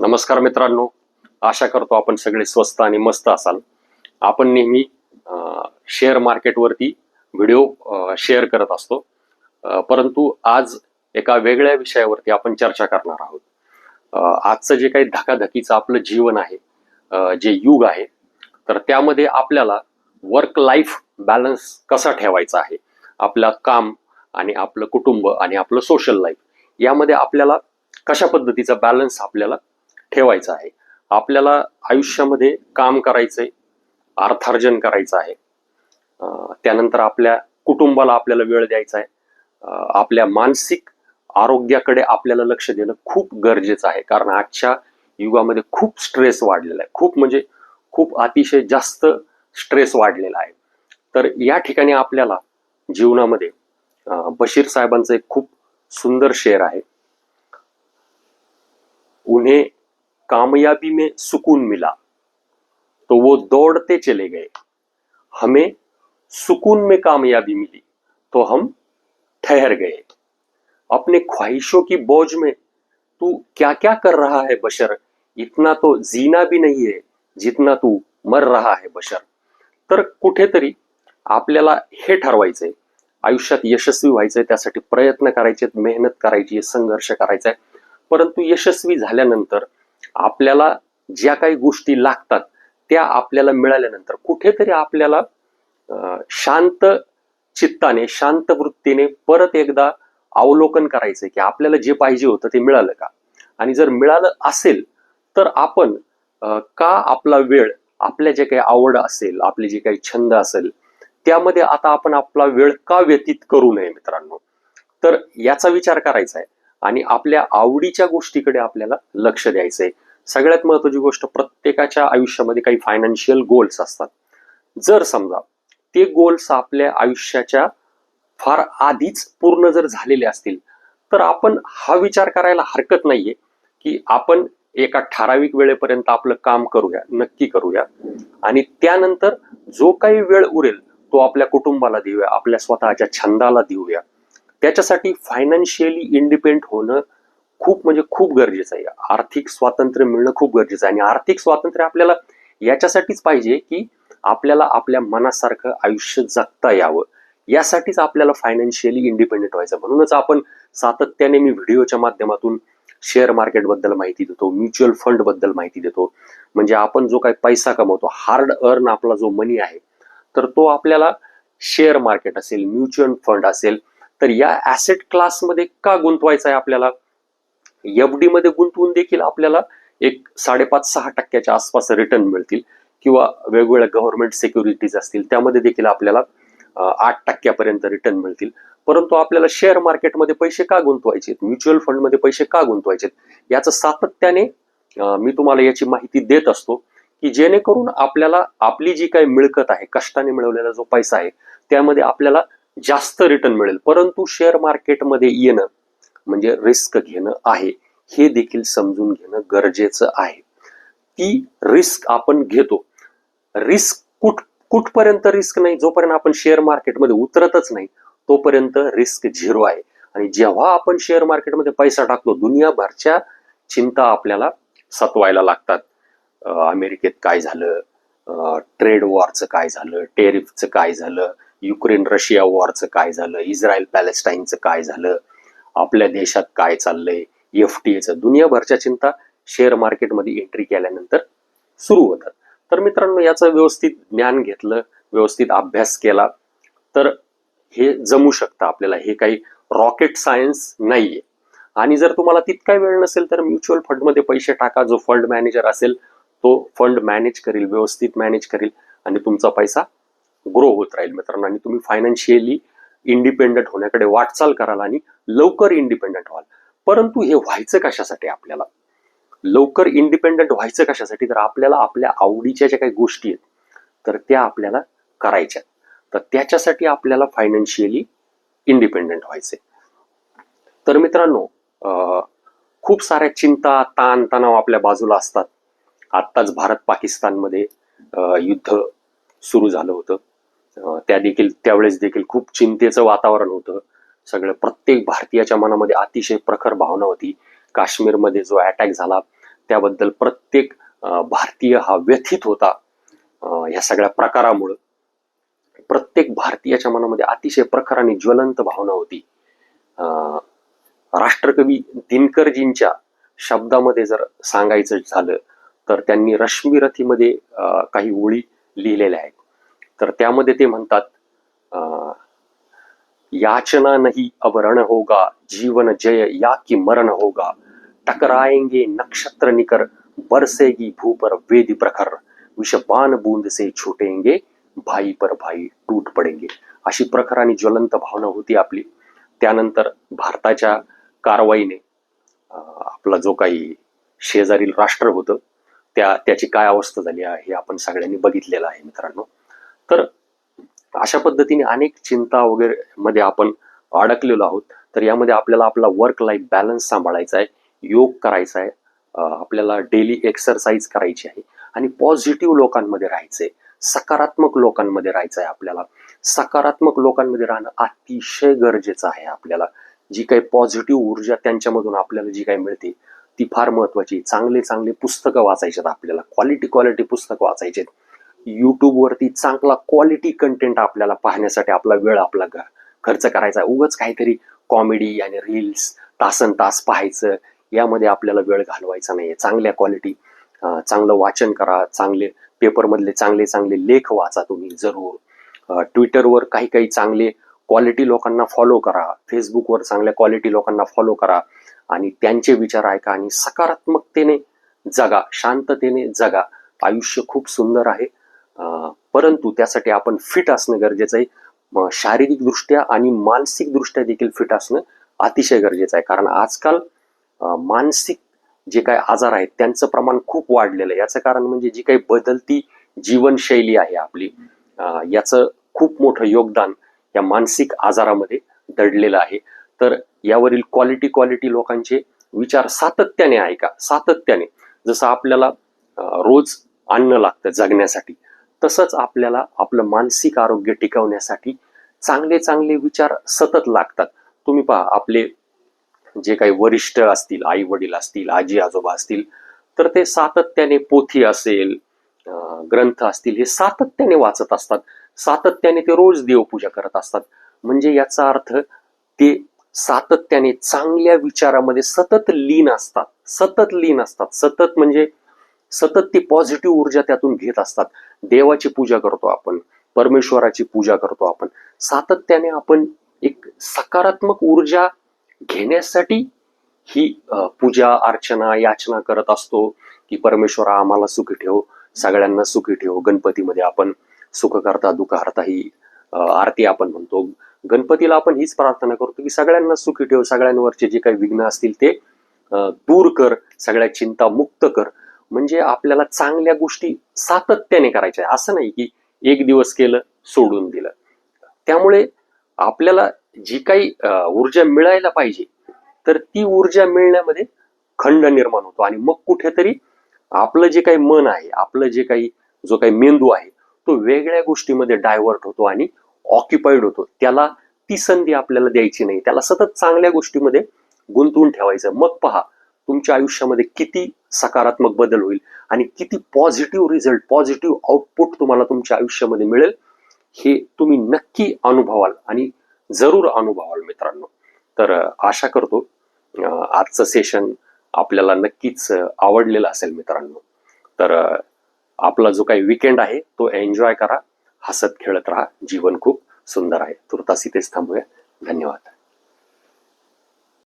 नमस्कार मित्रांनो. आशा करतो आपण सगळे स्वस्त आणि मस्त असाल. आपण नेहमी शेअर मार्केटवरती व्हिडिओ शेअर करत असतो. परंतु आज एका वेगळ्या विषयावरती आपण चर्चा करणार आहोत. आजचं जे काही धकाधकीचं आपलं जीवन आहे जे युग आहे तर त्यामध्ये आपल्याला वर्क लाईफ बॅलन्स कसा ठेवायचा आहे? आपलं काम आणि आपलं कुटुंब आणि आपलं सोशल लाईफ यामध्ये आपल्याला कशा पद्धतीचा बॅलन्स आपल्याला ठेवायचं आहे. आपल्याला आयुष्यामध्ये काम करायचंय अर्थार्जन करायचं आहे. त्यानंतर आपल्या कुटुंबाला आपल्याला वेळ द्यायचा आहे. आपल्या मानसिक आरोग्याकडे आपल्याला लक्ष देणं खूप गरजेचं आहे. कारण आजच्या युगामध्ये खूप स्ट्रेस वाढलेला आहे. खूप म्हणजे खूप अतिशय जास्त स्ट्रेस वाढलेला आहे. तर या ठिकाणी आपल्याला जीवनामध्ये बशीर साहेबांचं एक खूप सुंदर शेर आहे. उन्हे कामयाबी में सुकून मिला। तो वो दौड़ते चले गए। हमें सुकून में कामयाबी मिली तो हम ठहर गए। अपने ख्वाहिशों की बोझ में तू क्या क्या कर रहा है बशर? इतना तो जीना भी नहीं है जितना तू मर रहा है बशर। तर कुठेतरी आपल्याला हे ठरवायचंय आयुष्यात यशस्वी व्हायचंय त्यासाठी प्रयत्न करायचे मेहनत करायची संघर्ष करायचा आहे. परंतु यशस्वी झाल्यानंतर आपल्याला ज्या काही गोष्टी लागतात त्या आपल्याला मिळाल्यानंतर कुठेतरी आपल्याला शांत चित्ताने शांत वृत्तीने परत एकदा अवलोकन करायचंय की आपल्याला जे पाहिजे होतं ते मिळालं का? आणि जर मिळालं असेल तर आपण का आपला वेळ आपल्या जे काही आवड असेल आपले जे काही छंद असेल त्यामध्ये आता आपण आपला वेळ का व्यतीत करू नये मित्रांनो? तर याचा विचार करायचा आहे आणि आपल्या आवडीच्या गोष्टीकडे आपल्याला लक्ष द्यायचंय. सगळ्यात महत्वाची गोष्ट प्रत्येकाच्या आयुष्यामध्ये काही फायनान्शियल गोल्स असतात. जर समजा ते गोल्स आपल्या आयुष्याच्या फार आधीच पूर्ण जर झालेले असतील तर आपण हा विचार करायला हरकत नाहीये की आपण एका ठराविक वेळेपर्यंत आपलं काम करूया नक्की करूया. आणि त्यानंतर जो काही वेळ उरेल तो आपल्या कुटुंबाला देऊया आपल्या स्वतःच्या छंदाला देऊया. त्याच्यासाठी फायनान्शियली इंडिपेंड होणं खूप म्हणजे खूप गरजेचं आहे. आर्थिक स्वातंत्र्य मिळणं खूप गरजेचं आहे. आणि आर्थिक स्वातंत्र्य आपल्याला याच्यासाठीच पाहिजे की आपल्याला आपल्या मनासारखं आयुष्य जगता यावं. यासाठीच आपल्याला फायनान्शियली इंडिपेंडेंट व्हायचं. म्हणूनच आपण सातत्याने मी व्हिडिओच्या माध्यमातून शेअर मार्केटबद्दल माहिती देतो म्युच्युअल फंडबद्दल माहिती देतो. म्हणजे आपण जो काही पैसा कमवतो हार्ड अर्न आपला जो मनी आहे तर तो आपल्याला शेअर मार्केट असेल म्युच्युअल फंड असेल तर या ॲसेट क्लासमध्ये का गुंतवायचं आहे आपल्याला? एफडी मध्ये गुंतवून देखील आपल्याला एक साडेपाच सहा टक्क्याच्या आसपास रिटर्न मिळतील. किंवा वेगवेगळ्या गव्हर्नमेंट सिक्युरिटीज असतील त्यामध्ये देखील आपल्याला आठ टक्क्यापर्यंत रिटर्न मिळतील. परंतु आपल्याला शेअर मार्केटमध्ये पैसे का गुंतवायचे? म्युच्युअल फंडमध्ये पैसे का गुंतवायचे याचं सातत्याने मी तुम्हाला याची माहिती देत असतो की जेणेकरून आपल्याला आपली जी काही मिळकत आहे कष्टाने मिळवलेला जो पैसा आहे त्यामध्ये आपल्याला जास्त रिटर्न मिळेल. परंतु शेअर मार्केटमध्ये येणं म्हणजे रिस्क घेणं आहे हे देखील समजून घेणं गरजेचं आहे. ती रिस्क आपण घेतो. रिस्क कुठ कुठपर्यंत रिस्क नाही जोपर्यंत आपण शेअर मार्केटमध्ये उतरतच नाही तोपर्यंत रिस्क झिरो आहे. आणि जेव्हा आपण शेअर मार्केटमध्ये पैसा टाकतो दुनियाभरच्या चिंता आपल्याला सतवायला लागतात. अमेरिकेत काय झालं? ट्रेड वॉरचं काय झालं? टेरिफचं काय झालं? युक्रेन रशिया वॉरचं काय झालं? इस्रायल पॅलेस्टाईनचं काय झालं? आपल्या देशात काय चाललंय? एफ टी एचं दुनियाभरच्या चिंता शेअर मार्केटमध्ये एंट्री केल्यानंतर सुरू होतात तर मित्रांनो याचं व्यवस्थित ज्ञान घेतलं व्यवस्थित अभ्यास केला तर हे जमू शकतं आपल्याला. हे काही रॉकेट सायन्स नाहीये. आणि जर तुम्हाला तितका वेळ नसेल तर म्युच्युअल फंडमध्ये पैसे टाका. जो फंड मॅनेजर असेल तो फंड मॅनेज करेल व्यवस्थित मॅनेज करेल आणि तुमचा पैसा ग्रो होत राहील मित्रांनो. आणि तुम्ही फायनान्शियली इंडिपेंडंट होण्याकडे वाटचाल कराल आणि लवकर इंडिपेंडंट व्हाल. परंतु हे व्हायचं कशासाठी आपल्याला? लवकर इंडिपेंडंट व्हायचं कशासाठी? तर आपल्याला आपल्या आवडीच्या ज्या काही गोष्टी आहेत तर त्या आपल्याला करायच्या तर त्याच्यासाठी आपल्याला फायनान्शियली इंडिपेंडंट व्हायचे तर मित्रांनो अं, खूप साऱ्या चिंता ताण तणाव आपल्या बाजूला असतात. आत्ताच भारत पाकिस्तानमध्ये युद्ध सुरू झालं होतं. त्या देखील त्यावेळेस देखील खूप चिंतेचं वातावरण होतं. सगळं प्रत्येक भारतीयाच्या मनामध्ये अतिशय प्रखर भावना होती. काश्मीरमध्ये जो अटॅक झाला त्याबद्दल प्रत्येक भारतीय हा व्यथित होता ह्या सगळ्या प्रकारामुळं. प्रत्येक भारतीयाच्या मनामध्ये अतिशय प्रखर आणि ज्वलंत भावना होती. अं, राष्ट्रकवी दिनकरजींच्या शब्दामध्ये जर सांगायचं झालं तर त्यांनी रश्मीरथीमध्ये अं, काही ओळी लिहिलेल्या आहेत. तर त्यामध्ये ते म्हणतात अं, याचना नाही अवरण होगा जीवन जय या की मरण होगा टकराएंगे नक्षत्र निकर बरसेगी भू पर वेदी प्रखर विषपान बूंद से छुटेंगे भाई पर भाई टूट पडेंगे. अशी प्रखर आणि ज्वलंत भावना होती आपली. त्यानंतर भारताच्या कारवाईने आपला जो काही शेजारील राष्ट्र होतं त्या त्याची काय अवस्था झाली आहे हे आपण सगळ्यांनी बघितलेलं आहे मित्रांनो. तर अशा पद्धतीने अनेक चिंता वगैरे मध्ये आपण अडकलेलो आहोत. तर यामध्ये आपल्याला आपला वर्क लाईफ बॅलन्स सांभाळायचा आहे. योग करायचा आहे. आपल्याला डेली एक्सरसाइज करायची आहे. आणि पॉझिटिव्ह लोकांमध्ये राहायचंय. सकारात्मक लोकांमध्ये राहायचं आहे आपल्याला. सकारात्मक लोकांमध्ये राहणं अतिशय गरजेचं आहे आपल्याला. जी काही पॉझिटिव्ह ऊर्जा त्यांच्यामधून आपल्याला जी काही मिळते ती फार महत्वाची चांगले चांगले पुस्तकं वाचायचे आपल्याला. क्वालिटी क्वालिटी पुस्तकं वाचायचे यूट्यूबवरती चांगला क्वालिटी कंटेंट आपल्याला पाहण्यासाठी आपला वेळ आपला ग- खर्च करायचा आहे. उगाच काहीतरी कॉमेडी आणि रील्स तासन तास पाहायचं यामध्ये आपल्याला वेळ घालवायचा नाहीये. चांगल्या क्वालिटी चांगलं वाचन करा. चांगले पेपरमधले चांगले चांगले लेख वाचा तुम्ही जरूर. ट्विटरवर काही काही चांगले क्वालिटी लोकांना फॉलो करा. फेसबुकवर चांगल्या क्वालिटी लोकांना फॉलो करा. आणि त्यांचे विचार ऐका आणि सकारात्मकतेने जगा. शांततेने जगा. आयुष्य खूप सुंदर आहे. परंतु त्यासाठी आपण फिट असणं गरजेचं आहे. शारीरिकदृष्ट्या आणि मानसिकदृष्ट्या देखील फिट असणं अतिशय गरजेचं आहे. कारण आजकाल मानसिक जे काही आजार आहेत त्यांचं प्रमाण खूप वाढलेलं आहे. याचं कारण म्हणजे जी काही बदलती जीवनशैली आहे आपली याचं खूप मोठं योगदान या मानसिक आजारामध्ये दडलेलं आहे. तर यावरील क्वालिटी क्वालिटी लोकांचे विचार सातत्याने ऐका. सातत्याने. जसं आपल्याला रोज अन्न लागतं जगण्यासाठी. तसंच आपल्याला आपलं मानसिक आरोग्य टिकवण्यासाठी चांगले चांगले विचार सतत लागतात. तुम्ही पहा आपले जे काही वरिष्ठ असतील आई वडील असतील आजी आजोबा असतील तर ते सातत्याने पोथी असेल ग्रंथ असतील हे सातत्याने वाचत असतात. सातत्याने ते रोज देवपूजा करत असतात. म्हणजे याचा अर्थ ते सातत्याने चांगल्या विचारामध्ये सतत लीन असतात. सतत लीन असतात. सतत म्हणजे सतत ती पॉझिटिव्ह ऊर्जा त्यातून घेत असतात. देवाची पूजा करतो आपण परमेश्वराची पूजा करतो आपण. सातत्याने आपण एक सकारात्मक ऊर्जा घेण्यासाठी ही पूजा अर्चना याचना करत असतो की परमेश्वरा आम्हाला सुखी ठेव सगळ्यांना सुखी ठेव. गणपतीमध्ये आपण सुख करता ही आरती आपण म्हणतो. गणपतीला आपण हीच प्रार्थना करतो की सगळ्यांना सुखी ठेव सगळ्यांवरचे जे काही विघ्न असतील ते दूर कर सगळ्या चिंता मुक्त कर. म्हणजे आपल्याला चांगल्या गोष्टी सातत्याने करायच्या आहे. असं नाही की एक दिवस केलं सोडून दिलं. त्यामुळे आपल्याला जी काही ऊर्जा मिळायला पाहिजे तर ती ऊर्जा मिळण्यामध्ये खंड निर्माण होतो. आणि मग कुठेतरी आपलं जे काही मन आहे आपलं जे काही जो काही मेंदू आहे तो वेगळ्या गोष्टीमध्ये डायव्हर्ट होतो आणि ऑक्युपाईड होतो. त्याला ती संधी आपल्याला द्यायची नाही. त्याला सतत चांगल्या गोष्टीमध्ये गुंतवून ठेवायचं. मग पहा तुमच्या आयुष्यामध्ये किती सकारात्मक बदल होईल आणि किती पॉझिटिव्ह रिझल्ट पॉझिटिव्ह आउटपुट तुम्हाला तुमच्या आयुष्यामध्ये मिळेल हे तुम्ही नक्की अनुभवाल आणि जरूर अनुभवाल मित्रांनो. तर आशा करतो आजचं सेशन आपल्याला नक्कीच आवडलेलं असेल मित्रांनो. तर आपला जो काही विकेंड आहे तो एन्जॉय करा हसत खेळत राहा जीवन खूप सुंदर आहे. तुर्तास इथेच थांबूया. धन्यवाद.